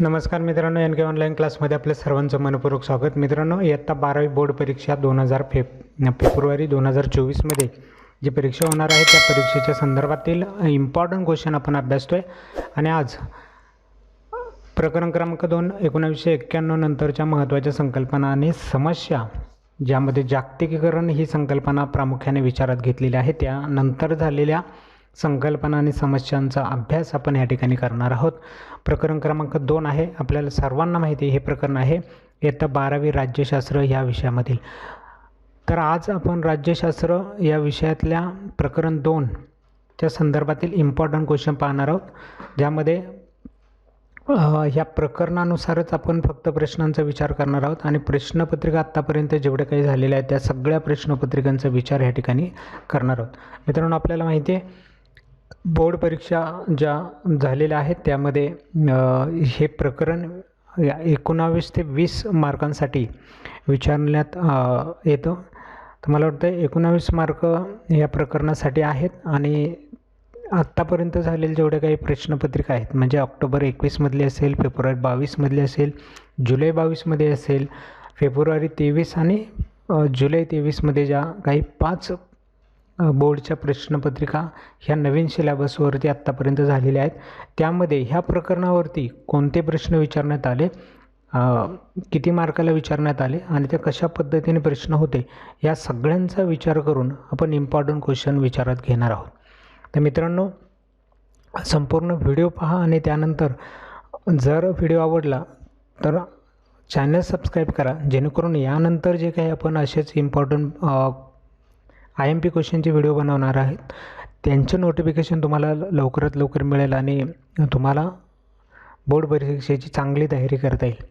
नमस्कार मित्रांनो एन के ऑनलाईन क्लासमध्ये आपल्या सर्वांचं मनपूर्वक स्वागत. मित्रांनो इयत्ता बारावी बोर्ड परीक्षा दोन हजार फेब फेब्रुवारी दोन हजार चोवीसमध्ये. जी परीक्षा होणार आहे त्या परीक्षेच्या संदर्भातील इम्पॉर्टंट क्वेश्चन आपण अभ्यासतो आहे आणि आज प्रकरण क्रमांक दोन एकोणावीसशे एक्क्याण्णव नंतरच्या महत्त्वाच्या संकल्पना आणि समस्या ज्यामध्ये जागतिकीकरण ही संकल्पना प्रामुख्याने विचारात घेतलेली आहे. त्यानंतर झालेल्या संकल्पना आणि समस्यांचा अभ्यास आपण या ठिकाणी करणार आहोत. प्रकरण क्रमांक दोन आहे. आपल्याला सर्वांना माहिती आहे हे प्रकरण आहे इयत्ता बारावी राज्यशास्त्र या विषयामधील. तर आज आपण राज्यशास्त्र या विषयातल्या प्रकरण दोनच्या संदर्भातील इम्पॉर्टंट क्वेश्चन पाहणार आहोत. ज्यामध्ये ह्या प्रकरणानुसारच आपण फक्त प्रश्नांचा विचार करणार आहोत आणि प्रश्नपत्रिका आत्तापर्यंत जेवढे काही झालेले आहेत त्या सगळ्या प्रश्नपत्रिकांचा विचार या ठिकाणी करणार आहोत. मित्रांनो आपल्याला माहिती आहे बोर्ड परीक्षा ज्या झालेल्या आहेत त्यामध्ये हे प्रकरण या एकोणावीस ते वीस मार्कांसाठी विचारण्यात येतं. तर मला वाटतं एकोणावीस मार्क या प्रकरणासाठी आहेत आणि आत्तापर्यंत झालेले जेवढे काही प्रश्नपत्रिका आहेत म्हणजे ऑक्टोबर एकवीसमधली असेल फेब्रुवारी बावीसमधली असेल जुलै बावीसमध्ये असेल फेब्रुवारी तेवीस आणि जुलै तेवीसमध्ये ज्या काही पाच बोर्डच्या प्रश्नपत्रिका ह्या नवीन सिलॅबसवरती आत्तापर्यंत झालेल्या आहेत. त्यामध्ये ह्या प्रकरणावरती कोणते प्रश्न विचारण्यात आले? किती मार्काला विचारण्यात आले? आणि ते कशा पद्धतीने प्रश्न होते? या सगळ्यांचा विचार करून आपण इम्पॉर्टंट क्वेश्चन विचारात घेणार आहोत. तर मित्रांनो संपूर्ण व्हिडिओ पहा आणि त्यानंतर जर व्हिडिओ आवडला तर चॅनल सबस्क्राईब करा. जेणेकरून यानंतर जे काही आपण असेच इम्पॉर्टंट आय एम पी क्वेश्चनचे व्हिडिओ बनवणार आहेत. त्यांचं नोटिफिकेशन तुम्हाला लवकरात लवकर मिळेल आणि तुम्हाला बोर्ड परीक्षेची चांगली तयारी करता येईल.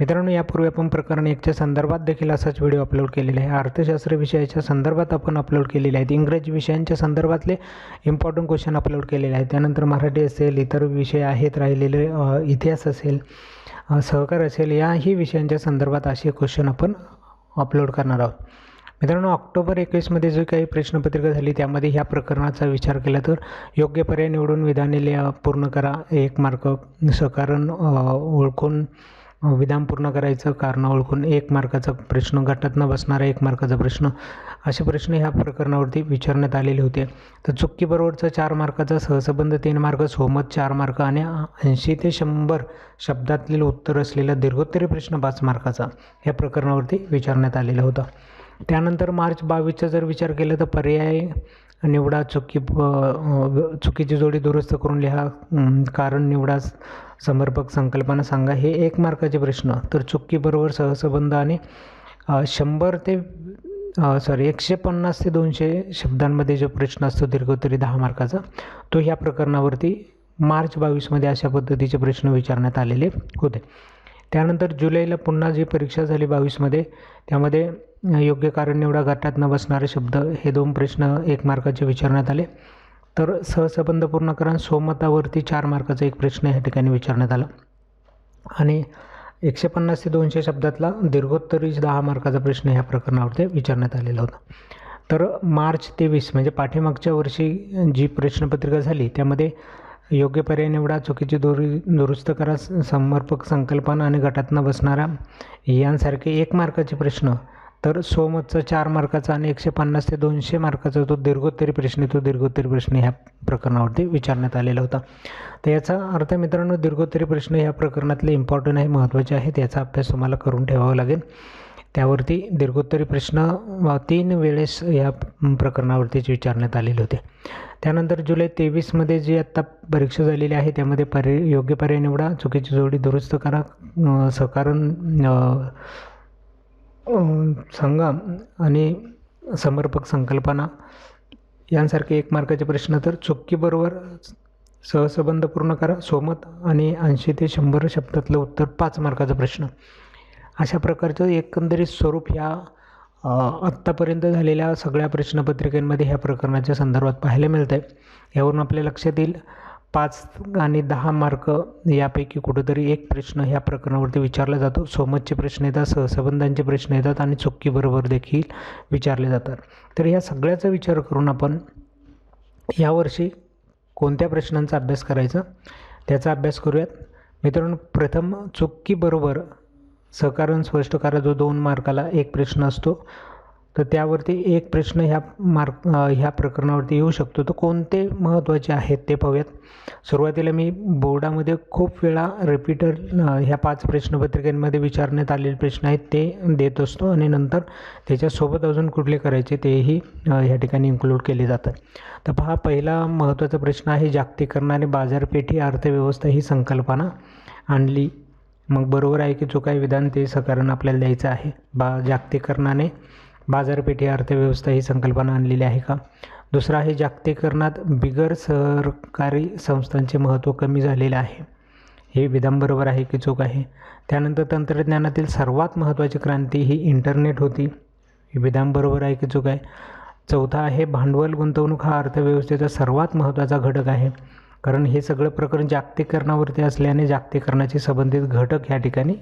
मित्रांनो यापूर्वी आपण प्रकरण एकच्या संदर्भात देखील असाच व्हिडिओ अपलोड केलेला आहे. अर्थशास्त्र विषयाच्या संदर्भात आपण अपलोड केलेले आहेत. इंग्रजी विषयांच्या संदर्भातले इम्पॉर्टंट क्वेश्चन अपलोड केलेले आहेत. त्यानंतर मराठी असेल इतर विषय आहेत राहिलेले इतिहास असेल सहकार असेल याही विषयांच्या संदर्भात असे क्वेश्चन आपण अपलोड करणार आहोत. मित्रांनो ऑक्टोबर एकवीसमध्ये जो काही प्रश्नपत्रिका झाली त्यामध्ये ह्या प्रकरणाचा विचार केला तर योग्य पर्याय निवडून विधाने लिहा पूर्ण करा एक मार्क. सकारण ओळखून विधान पूर्ण करायचं कारण ओळखून एक मार्काचा प्रश्न गटात न बसणारा एक मार्काचा प्रश्न असे प्रश्न ह्या प्रकरणावरती विचारण्यात आलेले होते. तर चुक्कीबरोबरचा चार मार्काचा सहसंबंध तीन मार्क सोमत चार मार्क आणि ऐंशी ते शंभर शब्दातील उत्तर असलेला दीर्घोत्तरी प्रश्न पाच मार्काचा या प्रकरणावरती विचारण्यात आलेला होता. त्यानंतर मार्च बावीसचा जर विचार केला तर पर्याय निवडा चुकी चुकीची जोडी दुरुस्त करून लिहा. कारण निवडा समर्पक संकल्पना सांगा. हे एक मार्काचे प्रश्न. तर चुकीबरोबर सहसंबंध आणि शंभर ते सॉरी एकशे पन्नास ते दोनशे शब्दांमध्ये जो प्रश्न असतो दीर्घोत्तरी दहा मार्काचा तो ह्या प्रकरणावरती मार्च बावीसमध्ये अशा पद्धतीचे प्रश्न विचारण्यात आलेले होते. त्यानंतर जुलैला पुन्हा जी परीक्षा झाली बावीसमध्ये त्यामध्ये योग्य कारण निवडा गटात न बसणारे शब्द हे दोन प्रश्न एक मार्काचे विचारण्यात आले. तर सहसंबंध पूर्ण करा सोमतावरती चार मार्काचा एक प्रश्न या ठिकाणी विचारण्यात आला. आणि एकशे पन्नास ते दोनशे शब्दातला दीर्घोत्तरी दहा मार्काचा प्रश्न ह्या प्रकरणावरती विचारण्यात आलेला होता. तर मार्च तेवीस म्हणजे पाठीमागच्या वर्षी जी प्रश्नपत्रिका झाली त्यामध्ये योग्य पर्याय निवडा चुकीची दोरी दुरुस्त करा स- समर्पक संकल्पना आणि गटातनं बसणारा यांसारखे एक मार्काचे प्रश्न तर सोमतचा चार मार्काचा आणि एकशे पन्नास ते दोनशे मार्काचा जो दीर्घोत्तरी प्रश्न आहे, तो दीर्घोत्तरी प्रश्न ह्या प्रकरणावरती विचारण्यात आलेला होता. तर याचा अर्थ मित्रांनो दीर्घोत्तरी प्रश्न ह्या प्रकरणातले इम्पॉर्टंट आहे महत्त्वाचे आहेत याचा अभ्यास तुम्हाला करून ठेवावा लागेल. त्यावरती दीर्घोत्तरी प्रश्न तीन वेळेस या प्रकरणावरतीच विचारण्यात आलेले होते. त्यानंतर जुलै तेवीसमध्ये जी आत्ता परीक्षा झालेली आहे त्यामध्ये पर्याय योग्य पर्याय निवडा चुकीची जोडी दुरुस्त करा सहकारण संगम सांगा आणि समर्पक संकल्पना यांसारखे एक मार्काचे प्रश्न तर चुकीबरोबर सहसंबंध पूर्ण करा सोमत आणि ऐंशी ते शंभर शब्दातलं उत्तर पाच मार्काचा प्रश्न. अशा प्रकारचं एकंदरीत स्वरूप ह्या आत्तापर्यंत झालेल्या सगळ्या प्रश्नपत्रिकेंमध्ये ह्या प्रकरणाच्या संदर्भात पाहायला मिळतं आहे यावरून आपल्या लक्षात येईल पाच आणि दहा मार्क यापैकी कुठंतरी एक प्रश्न ह्या प्रकरणावरती विचारला जातो. सोमतचे प्रश्न येतात सहसंबंधांचे प्रश्न येतात आणि चुकीबरोबर देखील विचारले जातात. तर ह्या सगळ्याचा विचार करून आपण यावर्षी कोणत्या प्रश्नांचा अभ्यास करायचा त्याचा अभ्यास करूयात. मित्रांनो प्रथम चुकीबरोबर सहकारण स्पष्ट करा. जो दोन मार्काला एक प्रश्न असतो तर त्यावरती एक प्रश्न ह्या मार्क ह्या प्रकरणावरती येऊ शकतो. तर कोणते महत्त्वाचे आहेत ते पाहूयात. सुरुवातीला मी बोर्डामध्ये खूप वेळा रिपीटर ह्या पाच प्रश्नपत्रिकांमध्ये विचारण्यात आलेले प्रश्न आहेत ते देत असतो आणि नंतर त्याच्यासोबत अजून कुठले करायचे तेही ह्या ठिकाणी इन्क्लूड केले जातात. तर पहा पहिला महत्त्वाचा प्रश्न आहे जागतिकीकरणाने बाजारपेठी अर्थव्यवस्था ही संकल्पना आणली. मग बरोबर आहे की जो आहे विधान ते सकारण आपल्याला द्यायचं आहे. बा जागतिकीकरणाने बाजारपेठी अर्थव्यवस्था ही संकल्पना आणलेली आहे का? दुसरा आहे जागतिकीकरणात बिगर सरकारी संस्थांचे महत्त्व कमी झालेले आहे. हे विधान बरोबर आहे की चूक आहे? त्यानंतर तंत्रज्ञानातील सर्वात महत्त्वाची क्रांती ही इंटरनेट होती. हे विधान बरोबर आहे की चूक आहे? चौथा आहे भांडवल गुंतवणूक हा अर्थव्यवस्थेचा सर्वात महत्त्वाचा घटक आहे. कारण हे सगळं प्रकरण जागतिकीकरणावरती असल्याने जागतिकीकरणाशी संबंधित घटक ह्या ठिकाणी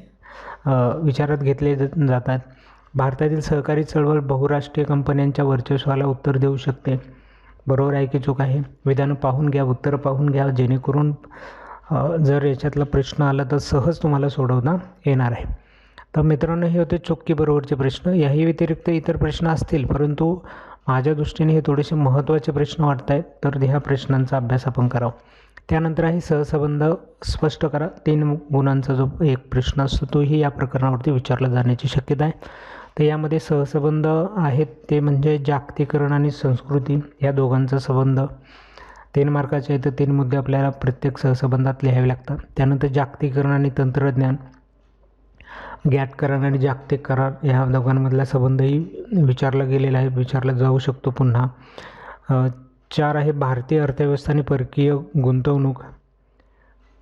विचारात घेतले जातात. भारतातील सहकारी चळवळ बहुराष्ट्रीय कंपन्यांच्या वर्चस्वाला उत्तर देऊ शकते. बरोबर आहे की चूक आहे? विधानं पाहून घ्या उत्तर पाहून घ्या. जेणेकरून जर याच्यातला प्रश्न आला तर सहज तुम्हाला सोडवता येणार आहे. तर मित्रांनो हे होते चुक्की बरोबरचे प्रश्न. याही व्यतिरिक्त इतर प्रश्न असतील परंतु माझ्या दृष्टीने हे थोडेसे महत्त्वाचे प्रश्न वाटत आहेत तर ह्या प्रश्नांचा अभ्यास आपण करावा. त्यानंतर आहे सहसंबंध स्पष्ट करा. तीन गुणांचा जो एक प्रश्न असतो तोही या प्रकरणावरती विचारला जाण्याची शक्यता आहे. तर यामध्ये सहसंबंध आहेत. ते म्हणजे जागतिकरण आणि संस्कृती या दोघांचा संबंध. तीन मार्काचे आहे तर तीन मुद्दे आपल्याला प्रत्येक सहसंबंधात लिहावे लागतात. त्यानंतर जागतिकीकरण आणि तंत्रज्ञान. गॅट करार आणि जागतिक करार ह्या दोघांमधला संबंधही विचारला गेलेला आहे. विचारला जाऊ शकतो पुन्हा. चार आहे. भारतीय अर्थव्यवस्था आणि परकीय गुंतवणूक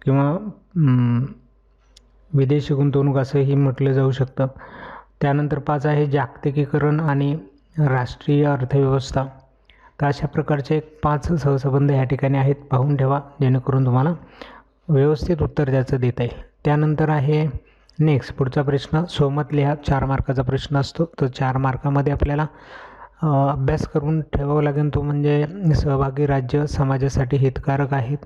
किंवा विदेशी गुंतवणूक असंही म्हटलं जाऊ शकतं. त्यानंतर पाच आहे जागतिकीकरण आणि राष्ट्रीय अर्थव्यवस्था. तर अशा प्रकारचे एक पाच सहसंबंध या ठिकाणी आहेत. पाहून ठेवा जेणेकरून तुम्हाला व्यवस्थित उत्तर द्यायचं देता येईल. त्यानंतर आहे नेक्स्ट पुढचा प्रश्न. सोमत लिहा चार मार्काचा प्रश्न असतो. तर चार मार्कामध्ये आपल्याला अभ्यास करून ठेवावं लागेल. तो म्हणजे सहभागी राज्य समाजासाठी हितकारक आहेत.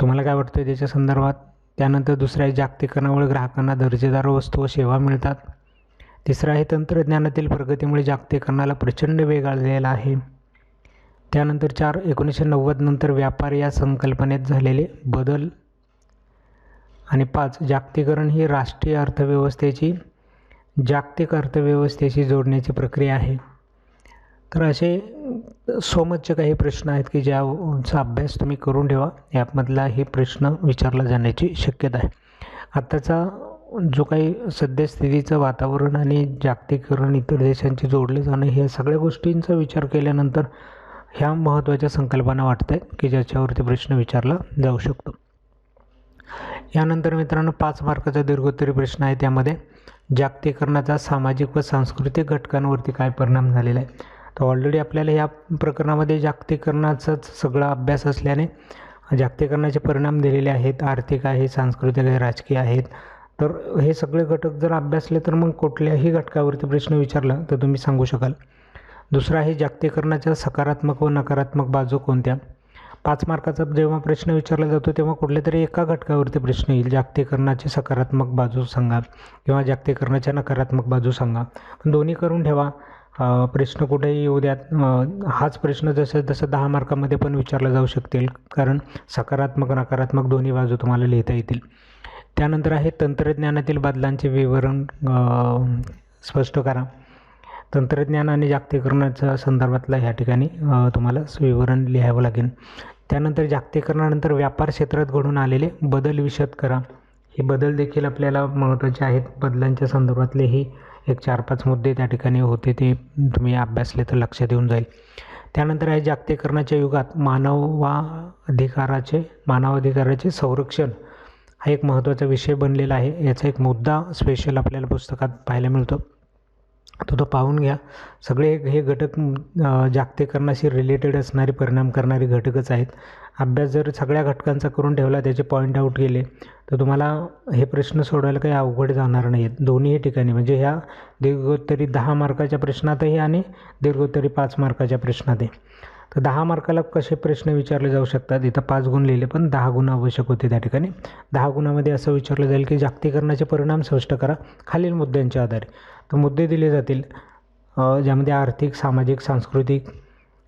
तुम्हाला काय वाटतं त्याच्या संदर्भात? त्यानंतर दुसरं आहे जागतिकरणामुळे ग्राहकांना दर्जेदार वस्तू व सेवा मिळतात. तिसरं आहे तंत्रज्ञानातील प्रगतीमुळे जागतिकरणाला प्रचंड वेग आलेला आहे. त्यानंतर चार एकोणीसशे नव्वद नंतर व्यापार या संकल्पनेत झालेले बदल. आणि पाच जागतिकरण ही राष्ट्रीय अर्थव्यवस्थेची जागतिक अर्थव्यवस्थेशी जोडण्याची प्रक्रिया आहे. तर असे सोमतचे काही प्रश्न आहेत की ज्याचा अभ्यास तुम्ही करून ठेवा. यामधला हे प्रश्न विचारला जाण्याची शक्यता आहे. आत्ताचा जो काही सद्यस्थितीचं वातावरण आणि जागतिकीकरण इतर देशांची जोडले जाणं ह्या सगळ्या गोष्टींचा विचार केल्यानंतर ह्या महत्त्वाच्या संकल्पना वाटत आहेत की ज्याच्यावरती प्रश्न विचारला जाऊ शकतो. यानंतर मित्रांनो पाच मार्काचा दीर्घोत्तरी प्रश्न आहे त्यामध्ये. जागतिकीकरणाचा सामाजिक व सांस्कृतिक घटकांवरती काय परिणाम झालेला आहे? तर ऑलरेडी आपल्याला या प्रकरणामध्ये जागतिकीकरणाचाच सगळा अभ्यास असल्याने जागतिकीकरणाचे परिणाम दिलेले आहेत. आर्थिक आहे सांस्कृतिक आहे राजकीय आहेत. तर हे सगळे घटक जर अभ्यासले तर मग कुठल्याही घटकावरती प्रश्न विचारला तर तुम्ही सांगू शकाल. दुसरा आहे जागतिकीकरणाच्या सकारात्मक व नकारात्मक बाजू कोणत्या? पाच मार्काचा जेव्हा प्रश्न विचारला जातो तेव्हा कुठल्या तरी एका घटकावरती प्रश्न येईल. जागतिकीकरणाची सकारात्मक बाजू सांगा किंवा जागतिकीकरणाच्या नकारात्मक बाजू सांगा. पण दोन्ही करून ठेवा. प्रश्न कुठेही येऊ द्यात. हाच प्रश्न जसं जसं दहा मार्कामध्ये पण विचारला जाऊ शकतील. कारण सकारात्मक नकारात्मक दोन्ही बाजू तुम्हाला लिहिता येतील. त्यानंतर आहे तंत्रज्ञानातील बदलांचे विवरण स्पष्ट करा. तंत्रज्ञान आणि जागतिकीकरणाच्या संदर्भातला ह्या ठिकाणी तुम्हाला विवरण लिहावं लागेल. त्यानंतर जागतिकरणानंतर व्यापार क्षेत्रात घडून आलेले बदल विशद करा. हे बदल देखील आपल्याला महत्त्वाचे आहेत. बदलांच्या संदर्भातले ही एक चार पाच मुद्दे त्या ठिकाणी होते ते तुम्ही अभ्यासले तर लक्षात येऊन जाईल. त्यानंतर आहे जागतिकीकरणाच्या युगात मानवाधिकाराचे मानवाधिकाराचे संरक्षण हा एक महत्त्वाचा विषय बनलेला आहे. याचा एक मुद्दा स्पेशल आपल्याला पुस्तकात पाहायला मिळतो. तो तो पाहून घ्या. सगळे हे घटक जागतिकरणाशी रिलेटेड असणारे परिणाम करणारे घटकच आहेत. अभ्यास जर सगळ्या घटकांचा करून ठेवला त्याचे पॉईंट आऊट केले तर तुम्हाला हे प्रश्न सोडवायला काही अवघड जाणार नाही आहेत दोन्ही ठिकाणी म्हणजे ह्या दीर्घोत्तरी दहा मार्काच्या प्रश्नातही आणि दीर्घोत्तरी पाच मार्काच्या प्रश्नातही. तर दहा मार्काला कसे प्रश्न विचारले जाऊ शकतात? इथं पाच गुण लिहिले पण दहा गुण आवश्यक होते त्या ठिकाणी. दहा गुणामध्ये असं विचारलं जाईल की जागतिकरणाचे परिणाम स्पष्ट करा खालील मुद्द्यांच्या आधारे. तर मुद्दे दिले जातील ज्यामध्ये आर्थिक सामाजिक सांस्कृतिक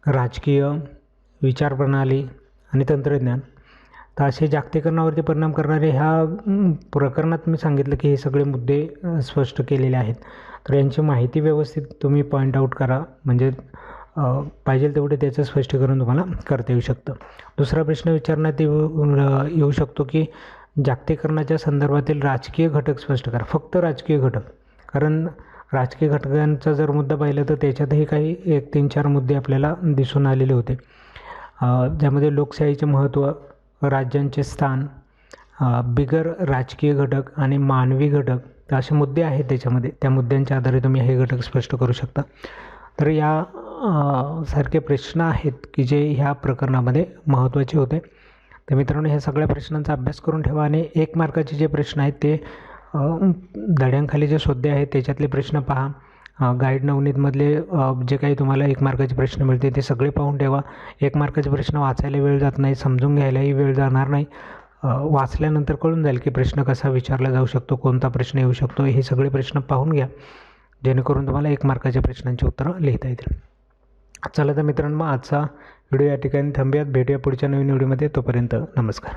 राजकीय विचारप्रणाली आणि तंत्रज्ञान. तर असे जागतिकरणावरती परिणाम करणारे ह्या प्रकरणात मी सांगितलं की हे सगळे मुद्दे स्पष्ट केलेले आहेत. तर यांची माहिती व्यवस्थित तुम्ही पॉईंट आऊट करा. म्हणजे पाहिजे तेवढे त्याचं स्पष्टीकरण तुम्हाला करता येऊ शकतं. दुसरा प्रश्न विचारण्यात येऊ येऊ शकतो की जागतिकीकरणाच्या संदर्भातील राजकीय घटक स्पष्ट करा. फक्त राजकीय घटक. कारण राजकीय घटकांचा जर मुद्दा पाहिला तर त्याच्यातही काही एक तीन चार मुद्दे आपल्याला दिसून आलेले होते. ज्यामध्ये लोकशाहीचे महत्त्व राज्यांचे स्थान बिगर राजकीय घटक आणि मानवी घटक तर असे मुद्दे आहेत त्याच्यामध्ये. त्या मुद्द्यांच्या आधारे तुम्ही हे घटक स्पष्ट करू शकता. तर या सारखे प्रश्न आहेत की जे ह्या प्रकरणामध्ये महत्त्वाचे होते. तर मित्रांनो ह्या सगळ्या प्रश्नांचा अभ्यास करून ठेवा आणि एक मार्काचे जे प्रश्न आहेत ते धड्यांखाली जे सोद्दे आहेत त्याच्यातले प्रश्न पहा. गाईड नवनीतमधले जे काही तुम्हाला एक मार्काचे प्रश्न मिळते ते सगळे पाहून ठेवा. एक मार्काचे प्रश्न वाचायला वेळ जात नाही समजून घ्यायलाही वेळ जाणार नाही. वाचल्यानंतर कळून जाईल की प्रश्न कसा विचारला जाऊ शकतो कोणता प्रश्न येऊ शकतो हे सगळे प्रश्न पाहून घ्या. जेणेकरून तुम्हाला एक मार्काच्या प्रश्नांची उत्तरं लिहिता येतील. चला तर मित्रांनो मग आजचा व्हिडिओ या ठिकाणी थांबूयात. भेटूया पुढच्या नवीन व्हिडिओमध्ये. तोपर्यंत नमस्कार.